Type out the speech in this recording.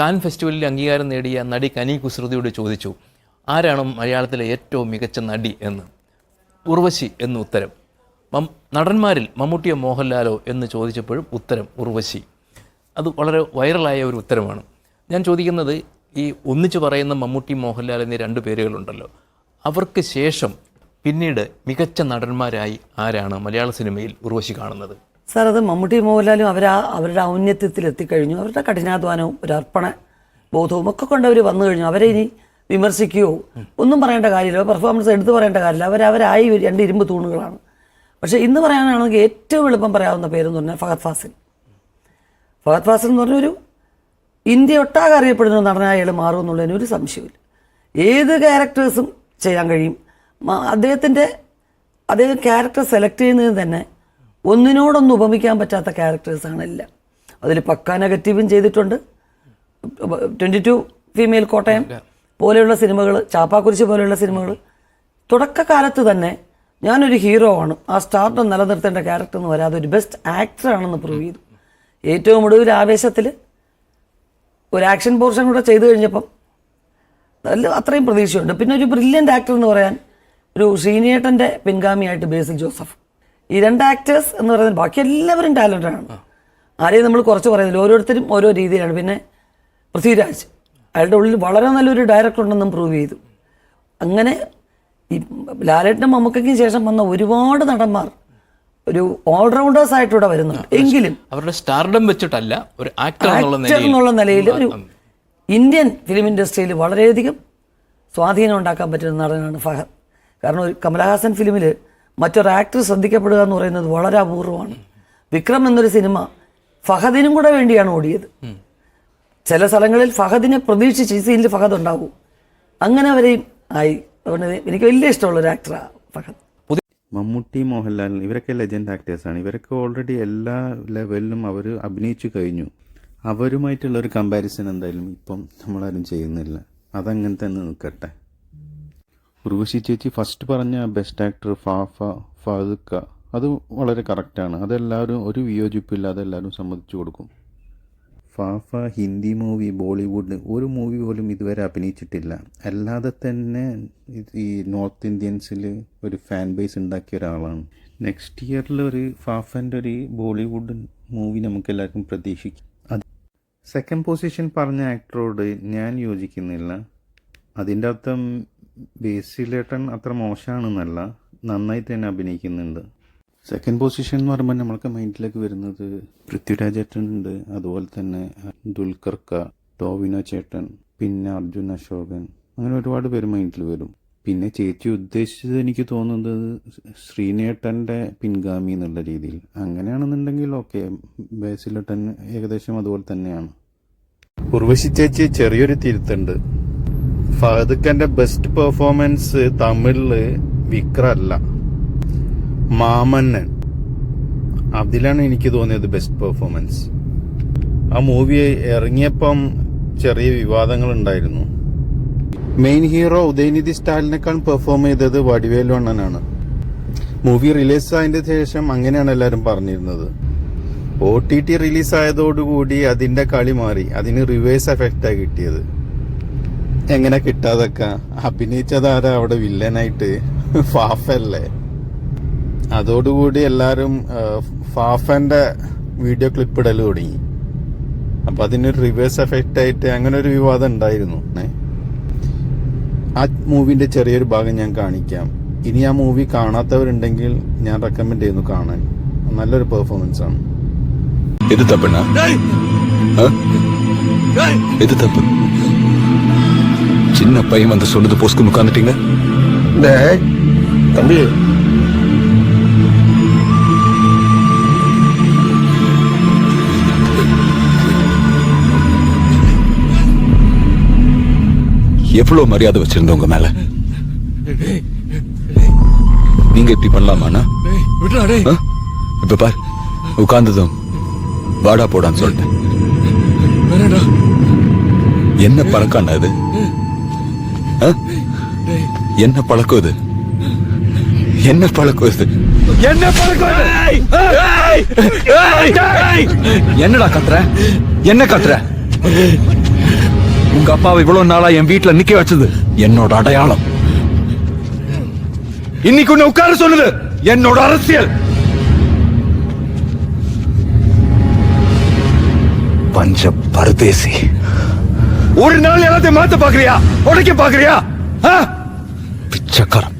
Can ഫെസ്റ്റിവലിൽ അംഗീകാരം നേടിയ നടി കനി കുസൃതിയോട് ചോദിച്ചു ആരാണ് മലയാളത്തിലെ ഏറ്റവും മികച്ച നടി എന്ന്? ഉർവശി എന്ന് ഉത്തരം. മം നടന്മാരിൽ മമ്മൂട്ടിയോ മോഹൻലാലോ എന്ന് ചോദിച്ചപ്പോഴും ഉത്തരം ഉർവശി. അത് വളരെ വൈറലായ ഒരു ഉത്തരമാണ്. ഞാൻ ചോദിക്കുന്നത് ഈ ഒന്നിച്ചു പറയുന്ന മമ്മൂട്ടി മോഹൻലാൽ എന്നീ രണ്ട് പേരുകളുണ്ടല്ലോ അവർക്ക് ശേഷം പിന്നീട് മികച്ച നടന്മാരായി ആരാണ് മലയാള സിനിമയിൽ ഉർവശി കാണുന്നത്? സാർ അത് മമ്മൂട്ടി മോഹൻലാലും അവർ ആ അവരുടെ ഔന്നത്യത്തിൽ എത്തിക്കഴിഞ്ഞു. അവരുടെ കഠിനാധ്വാനവും ഒരു അർപ്പണ ബോധവും ഒക്കെ കൊണ്ട് അവർ വന്നു കഴിഞ്ഞു. അവരെ ഇനി വിമർശിക്കുകയോ ഒന്നും പറയേണ്ട കാര്യമില്ല. പെർഫോമൻസ് എടുത്തു പറയേണ്ട കാര്യമില്ല. അവർ അവരായി രണ്ട് ഇരുമ്പ് തൂണുകളാണ്. പക്ഷേ ഇന്ന് പറയാനാണെങ്കിൽ ഏറ്റവും എളുപ്പം പറയാവുന്ന പേരെന്ന് പറഞ്ഞാൽ ഫഹദ് ഫാസിൽ. ഫഹദ് ഫാസിൽ എന്ന് പറഞ്ഞൊരു ഇന്ത്യ ഒട്ടാകെ അറിയപ്പെടുന്ന നടനായി അയാൾ മാറും എന്നുള്ളതിന് ഒരു സംശയമില്ല ഏത് ക്യാരക്ടേഴ്സും ചെയ്യാൻ കഴിയും. അദ്ദേഹത്തിന്റെ അദ്ദേഹം ക്യാരക്ടർ സെലക്ട് ചെയ്യുന്നതിന് തന്നെ ഒന്നിനോടൊന്നും ഉപമിക്കാൻ പറ്റാത്ത ക്യാരക്ടേഴ്സാണ് എല്ലാം. അതിൽ പക്ക നെഗറ്റീവും ചെയ്തിട്ടുണ്ട്. ട്വന്റി ടു ഫീമെയിൽ കോട്ടയം പോലെയുള്ള സിനിമകൾ ചാപ്പാക്കുരിശ് പോലെയുള്ള സിനിമകൾ തുടക്കകാലത്ത് തന്നെ ഞാനൊരു ഹീറോ ആണ്. ആ സ്റ്റാർട്ട് നിലനിർത്തേണ്ട ക്യാരക്ടർ എന്ന് വരാതെ ഒരു ബെസ്റ്റ് ആക്ടറാണെന്ന് പ്രൂവ് ചെയ്തു. ഏറ്റവും ഒടുവിൽ ആവേശത്തിൽ ഒരു ആക്ഷൻ പോർഷൻ കൂടെ ചെയ്തു കഴിഞ്ഞപ്പം നല്ല അത്രയും പ്രതീക്ഷയുണ്ട്. പിന്നെ ഒരു ബ്രില്യന്റ് ആക്ടർ എന്ന് പറയാൻ ഒരു ശ്രീനേട്ടന്റെ പിൻഗാമിയായിട്ട് ബേസിൽ ജോസഫ്. ഈ രണ്ട് ആക്ടേഴ്സ് എന്ന് പറയുന്നത് ബാക്കി എല്ലാവരും ടാലന്റഡ് ആണ്. ആരെയും നമ്മൾ കുറച്ച് പറയുന്നില്ല. ഓരോരുത്തരും ഓരോ രീതിയിലാണ്. പിന്നെ പൃഥ്വിരാജ്. അയാളുടെ ഉള്ളിൽ വളരെ നല്ലൊരു ഡയറക്ടർ ഉണ്ടെന്നും പ്രൂവ് ചെയ്തു. അങ്ങനെ ഈ ലാലേട്ടനും മമ്മക്കും ശേഷം വന്ന ഒരുപാട് നടന്മാർ ഒരു ഓൾറൗണ്ടേഴ്സ് ആയിട്ട് ഇവിടെ വരുന്നുണ്ട്. എങ്കിലും അവരുടെ സ്റ്റാർഡം വെച്ചിട്ടല്ല ഒരു ആക്ടർ എന്നുള്ള നിലയിൽ. എന്നുള്ള നിലയിൽ ഒരു ഇന്ത്യൻ ഫിലിം ഇൻഡസ്ട്രിയിൽ വളരെയധികം സ്വാധീനം ഉണ്ടാക്കാൻ പറ്റുന്ന നടനാണ് ഫഹദ്. കാരണം ഒരു കമലഹാസൻ ഫിലിമിൽ മറ്റൊരു ആക്ടർ ശ്രദ്ധിക്കപ്പെടുക എന്ന് പറയുന്നത് വളരെ അപൂർവമാണ്. വിക്രം എന്നൊരു സിനിമ ഫഹദിനും കൂടെ വേണ്ടിയാണ് ഓടിയത്. ചില സ്ഥലങ്ങളിൽ ഫഹദിനെ പ്രതീക്ഷിച്ച് ഈ സീനിൽ ഫഹദ് ഉണ്ടാവും. അങ്ങനെ അവരെയും ആയി. അതുകൊണ്ട് എനിക്ക് വലിയ ഇഷ്ടമുള്ള ഒരു ആക്ടറാണ് ഫഹദ്. മമ്മൂട്ടി മോഹൻലാൽ ഇവരൊക്കെ ലെജൻഡ് ആക്ടേഴ്സാണ് ഇവരൊക്കെ ഓൾറെഡി എല്ലാ ലെവലിലും അവർ അഭിനയിച്ചു കഴിഞ്ഞു. അവരുമായിട്ടുള്ള ഒരു കമ്പാരിസൺ എന്തായാലും ഇപ്പം നമ്മളാരും ചെയ്യുന്നില്ല. അതങ്ങനെ തന്നെ നിൽക്കട്ടെ ഉർവശി ചേച്ചി ഫസ്റ്റ് പറഞ്ഞ ബെസ്റ്റ് ആക്ടർ ഫാഫ ഫാദുക്ക അത് വളരെ കറക്റ്റാണ് അതെല്ലാവരും ഒരു വിയോജിപ്പില്ലാതെ എല്ലാവരും സമ്മതിച്ചു കൊടുക്കും. ഫാഫ ഹിന്ദി മൂവി ബോളിവുഡ് ഒരു മൂവി പോലും ഇതുവരെ അഭിനയിച്ചിട്ടില്ല. അല്ലാതെ തന്നെ ഈ നോർത്ത് ഇന്ത്യൻസിൽ ഒരു ഫാൻ ബേസ് ഉണ്ടാക്കിയ ഒരാളാണ്. നെക്സ്റ്റ് ഇയറിൽ ഒരു ഫാഫന്റെ ഒരു ബോളിവുഡ് മൂവി നമുക്ക് എല്ലാവർക്കും പ്രതീക്ഷിക്കാം. അത് സെക്കൻഡ് പൊസിഷൻ പറഞ്ഞ ആക്ടറോട് ഞാൻ യോജിക്കുന്നില്ല. അതിന്റെ അർത്ഥം ബേസിലേട്ടൻ അത്ര മോശമാണെന്നല്ല നന്നായി തന്നെ അഭിനയിക്കുന്നുണ്ട്. സെക്കൻഡ് പൊസിഷൻ എന്ന് പറയുമ്പോൾ നമ്മൾക്ക് മൈൻഡിലേക്ക് വരുന്നത് പൃഥ്വിരാജ് ഏട്ടൻ ഉണ്ട് അതുപോലെ തന്നെ ദുൽഖർക്ക ടോവിനോ ചേട്ടൻ പിന്നെ അർജുൻ അശോകൻ അങ്ങനെ ഒരുപാട് പേര് മൈൻഡിൽ വരും. പിന്നെ ചേച്ചി ഉദ്ദേശിച്ചത് എനിക്ക് തോന്നുന്നത് ശ്രീനേട്ടന്റെ പിൻഗാമി എന്നുള്ള രീതിയിൽ. അങ്ങനെയാണെന്നുണ്ടെങ്കിൽ ഓക്കെ ബേസിലേട്ടൻ ഏകദേശം അതുപോലെ തന്നെയാണ്. ഉർവശി ചേച്ചി ചെറിയൊരു തിരുത്തുണ്ട്. ഫഹദ് ഖാന്റെ ബെസ്റ്റ് പെർഫോമൻസ് തമിഴിൽ വിക്രല്ല മാമന്നൻ. അതിലാണ് എനിക്ക് തോന്നിയത് ബെസ്റ്റ് പെർഫോമൻസ് ആ മൂവി ഇറങ്ങിയപ്പം ചെറിയ വിവാദങ്ങൾ ഉണ്ടായിരുന്നു മെയിൻ ഹീറോ ഉദയനിധി സ്റ്റാലിനേക്കാൾ പെർഫോം ചെയ്തത് വടിവേലു അണ്ണനാണ് മൂവി റിലീസ് ആയതിന്റെ ശേഷം അങ്ങനെയാണ് എല്ലാവരും പറഞ്ഞിരുന്നത്. ഒ ടി ടി റിലീസായതോടുകൂടി അതിന്റെ കളി മാറി. അതിന് റിവേഴ്സ് എഫക്റ്റാണ് കിട്ടിയത്. എങ്ങനെ കിട്ടാതൊക്കെ. അഭിനയിച്ചതാരാ അവിടെ വില്ലനായിട്ട് ഫാഫല്ലേ അതോടുകൂടി എല്ലാവരും ഫാഫന്റെ വീഡിയോ ക്ലിപ്പ് ഇടൽ തുടങ്ങി അപ്പൊ അതിനൊരു റിവേഴ്സ് എഫക്റ്റ് ആയിട്ട് അങ്ങനെ ഒരു വിവാദം ഉണ്ടായിരുന്നു ആ മൂവിന്റെ ചെറിയൊരു ഭാഗം ഞാൻ കാണിക്കാം. ഇനി ആ മൂവി കാണാത്തവരുണ്ടെങ്കിൽ ഞാൻ റെക്കമെൻഡ് ചെയ്യുന്നു കാണാൻ. നല്ലൊരു പെർഫോമൻസ് ആണ്. ഇത് തപ്പണ ഇത് തപ്പ്. சின்ன பையன் வந்து சொன்னது போஸ்க்கு உட்காந்துட்டீங்க டேய் தம்பி. எவ்வளவு மரியாதை வச்சிருந்த உங்க மேல? நீங்க இப்படி பண்ணலாமாண்ணா? இப்ப பார் உட்கார்ந்ததும் வாடா போடான்னு சொல்லிட்டேன். என்ன பழக்கம்ண்ணா இது? ஆ? என்ன பழக்கம் இது? என்ன பழக்கம் இது? என்ன பழக்கம்! என்னடா கத்துற? என்ன கத்துற? உங்க அப்பாவை இவ்வளவு நாளா என் வீட்டுல நிக்க வச்சது என்னோட அடையாளம். இன்னைக்கு உன்னை உட்கார சொன்னது என்னோட அரசியல். பஞ்ச பரதேசி. ஒரு நாள் எல்லாத்தையும் மாத்த பாக்குறியா? உடைக்க பாக்குறியா? பிச்சைக்காரன்.